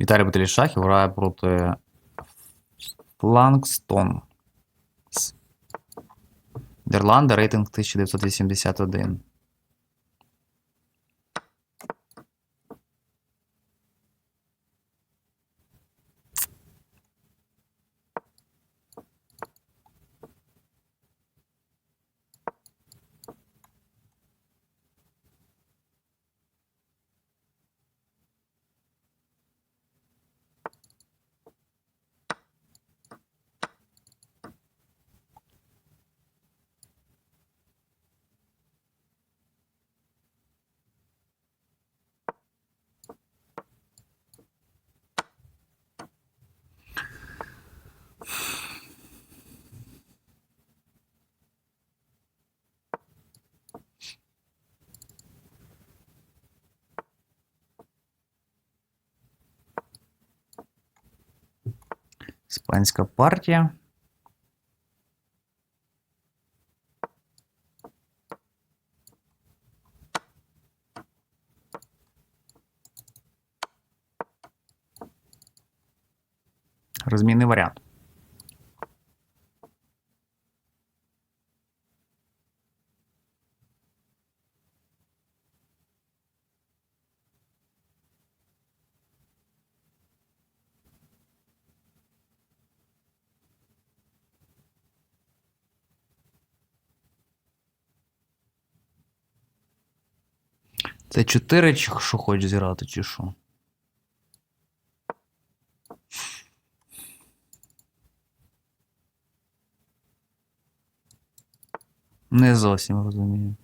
Віталій Баталій Шахів грає проти Флангстон. Нідерланди, рейтинг 1981. Іспанська партія. Розмінний варіант. Це 4 чи що хочеш зіграти, чи що? Не зовсім розумію.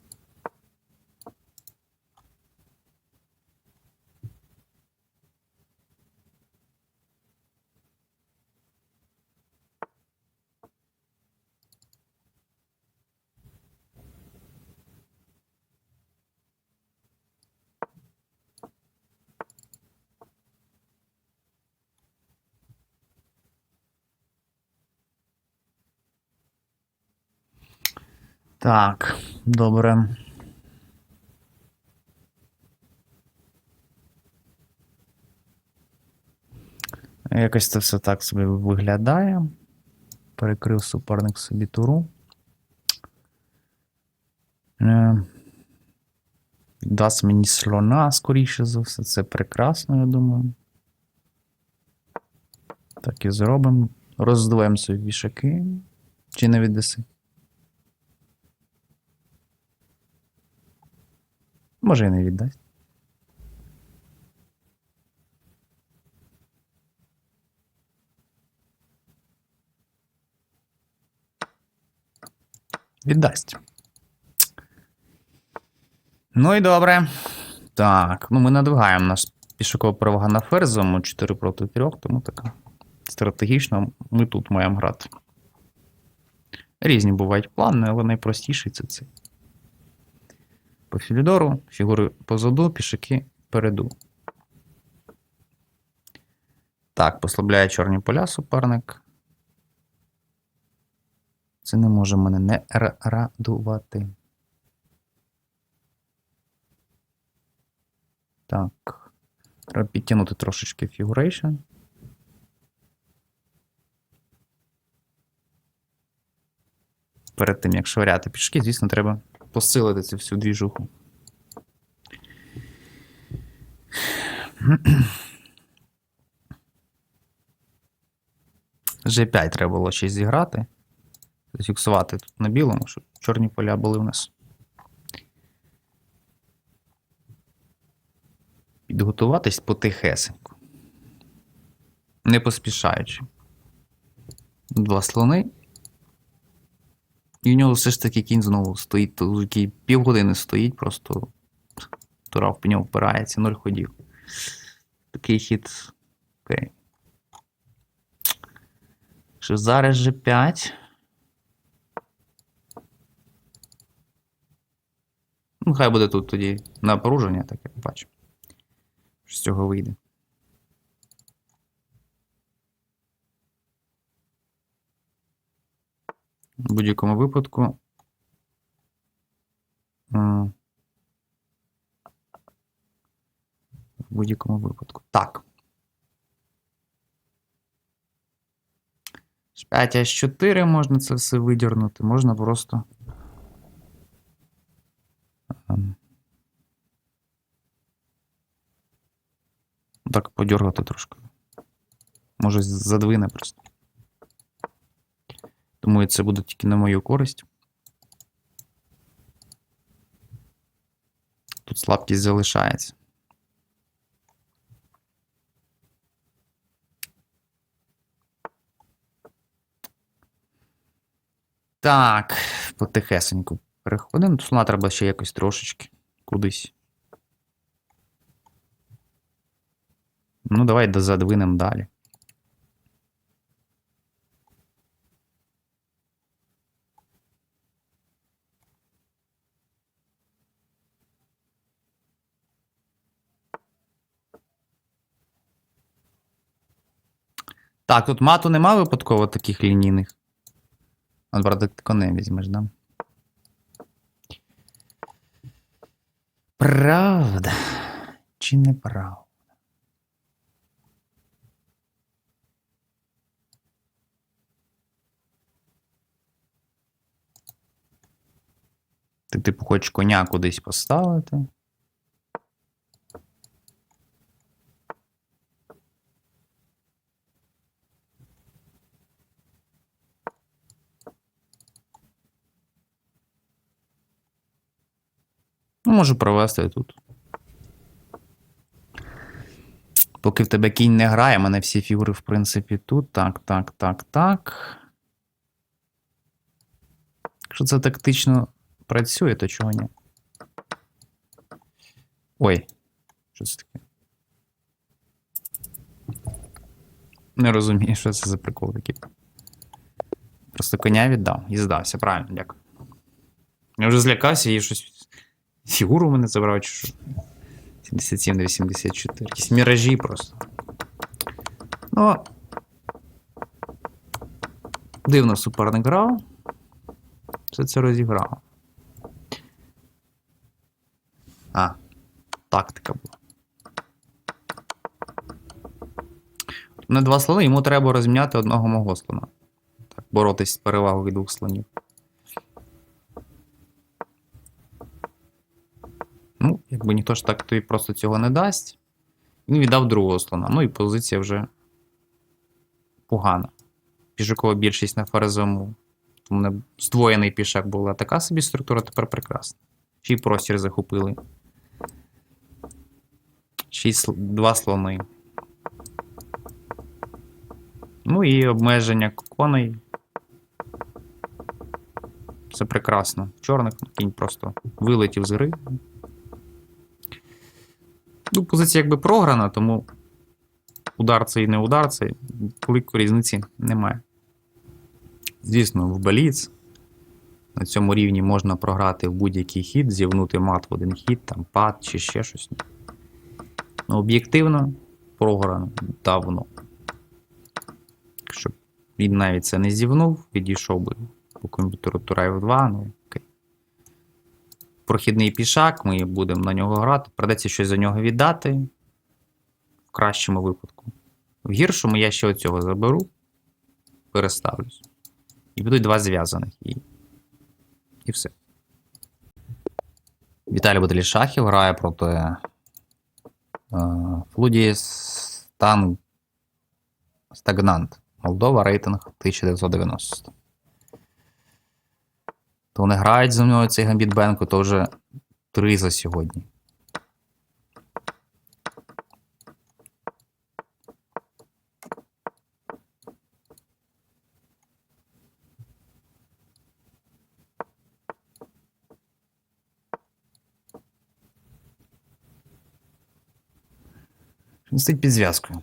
Так, добре. Якось це все так собі виглядає. Перекрив суперник собі туру. Е, Дасть мені слона, скоріше за все. Це прекрасно, я думаю. Так і зробимо. Роздвоїмо собі вішаки. Чи не віддаси? Може і не віддасть. Віддасть. Ну і добре. Так, ну ми надвигаємо наш пішокова перевага на ферзом 4 проти 3, тому така стратегічно ми тут маємо грати. Різні бувають плани, але найпростіший це цей. По Філідору, фігури позаду, пішаки переду. Так, послабляє чорні поля суперник. Це не може мене не радувати. Так. Треба підтягнути трошечки фігурейшн. Перед тим, як швиряти пішки, звісно, треба посилити цю всю двіжуху. G5 треба було ще зіграти. Зафіксувати тут на білому, щоб чорні поля були в нас. Підготуватись потихесенько. Не поспішаючи. Два слони. І в нього все ж таки кінь знову стоїть, який півгодини стоїть, просто тура в нього впирається, нуль ходів. Такий хід. Окей. Що зараз же 5. Ну, хай буде тут тоді напруження, так як бачу. Що з цього вийде. В будь-якому випадку. Е, в будь-якому випадку. Так. H5, H4 можна це все видірнути, можна просто. Ем, так, подергати трошки. Може, задвине просто. Думаю, це буде тільки на мою користь. Тут слабкість залишається. Так, потихесеньку переходимо. Слона треба ще якось трошечки кудись. Ну, давай дозадвинемо далі. Так, тут мату нема випадково таких лінійних. От, правда, ти коне візьмеш, да? Правда. Чи не правда? Ти, типу, хочеш коня кудись поставити. Можу провести тут. Поки в тебе кінь не грає, мене всі фігури, в принципі, тут. Так, так, так, так. Якщо це тактично працює, то чого ні? Ой, що це таке? Не розумію, що це за прикол такий. Просто коня віддав і здався, правильно, дякую. Я вже злякався і щось. Фігуру в мене забрав, чи що? 77 до 84. Якісь міражі просто. Ну. Дивно суперник грав. Все це розіграв. А, тактика була. На два слони йому треба розміняти одного мого слона. Так, боротись з перевагою двох слонів. Ну, якби ніхто ж так тобі просто цього не дасть. Він віддав другого слона. Ну і позиція вже погана. Пішокова більшість на ферзовому. Тому не здвоєний пішак була така собі структура, тепер прекрасна. Ще й простір захопили. Ще й два слони. Ну і обмеження коней. Це прекрасно. Чорних кінь просто вилетів з гри. Ну, позиція якби програна, тому удар це і не удар, це великої різниці немає. Звісно, в баліц на цьому рівні можна програти в будь-який хід, зівнути мат в один хід, там пад чи ще щось. Ну, об'єктивно програно давно. Якщо він навіть це не зівнув, відійшов би по комп'ютеру Тура F2, ну. Прохідний пішак, ми будемо на нього грати. Придеться щось за нього віддати. В кращому випадку. В гіршому я ще оцього заберу, переставлюсь. І будуть два зв'язаних. І і все. Віталій Баталішахів грає проти е, Флуді Стан... Стагнант. Молдова, рейтинг 1990. То вони грають за мною цей гамбіт Бенко, то вже три за сьогодні. Він стоїть під зв'язкою.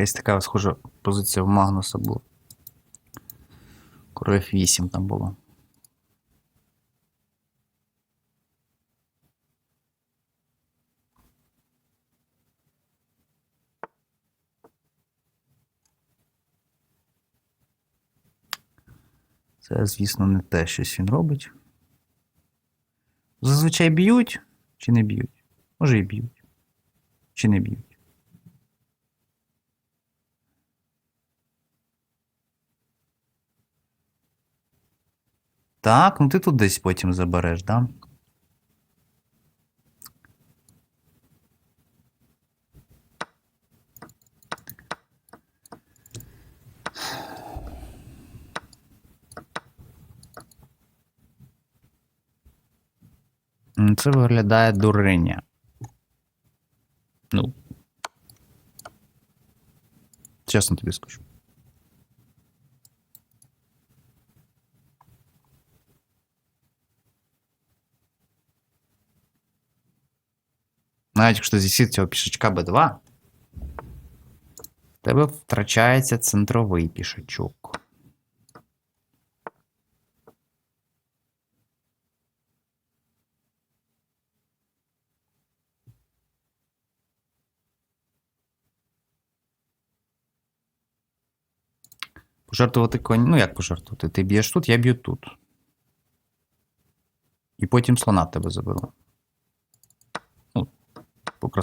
Якась така схожа позиція в Магнуса була. Король F8 там було. Це, звісно, не те щось він робить. Зазвичай б'ють чи не б'ють? Може і б'ють, чи не б'ють. Так, ну ти тут десь потім забереш, да? Це виглядає дурення. Ну. Чесно тобі скажу. Навіть якщо з'їсти цього пішачка Б2, в тебе втрачається центровий пішачок. Пожертвувати конь. Ну, як пожертвувати? Ти б'єш тут, я б'ю тут. І потім слона тебе заберу. По.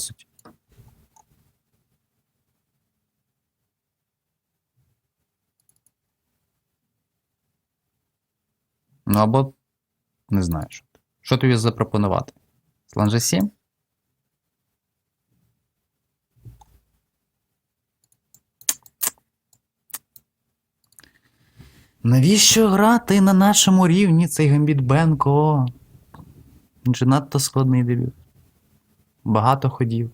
Ну або не знаю, що. Що тобі запропонувати? Слон G7? Навіщо грати на нашому рівні цей гамбіт Бенко? Він же надто складний дебют. Багато ходів.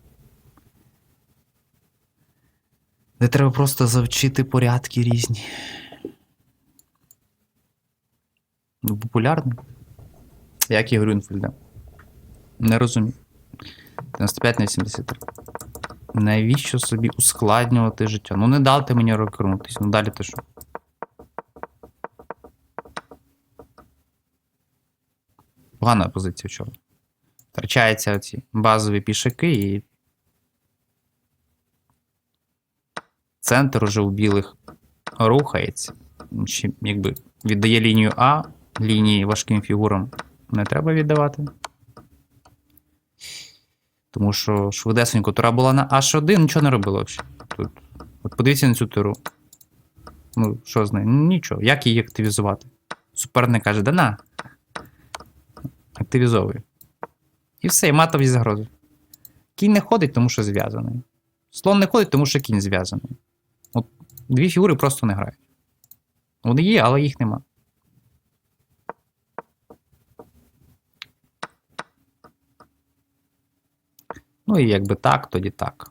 Де треба просто завчити порядки різні. Ну, популярний. Як і Грюнфельда. Не розумію. 95 на 73. Навіщо собі ускладнювати життя? Ну не дайте мені рокернутися, ну далі ти що? Погана позиція в чорного. Втрачаються ці базові пішаки і. Центр уже у білих рухається. Ще, якби віддає лінію А, лінії важким фігурам не треба віддавати. Тому що швидесенько тура була на H1, нічого не робила. Тут. От подивіться на цю туру. Ну, що з нею? Нічого. Як її активізувати? Суперник каже, да на. Активізовує. І все, і матові загрози. Кінь не ходить, тому що зв'язаний. Слон не ходить, тому що кінь зв'язаний. От дві фігури просто не грають. Вони є, але їх нема. Ну і якби так, тоді так.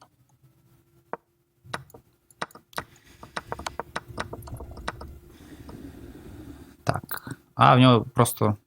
Так. А в нього просто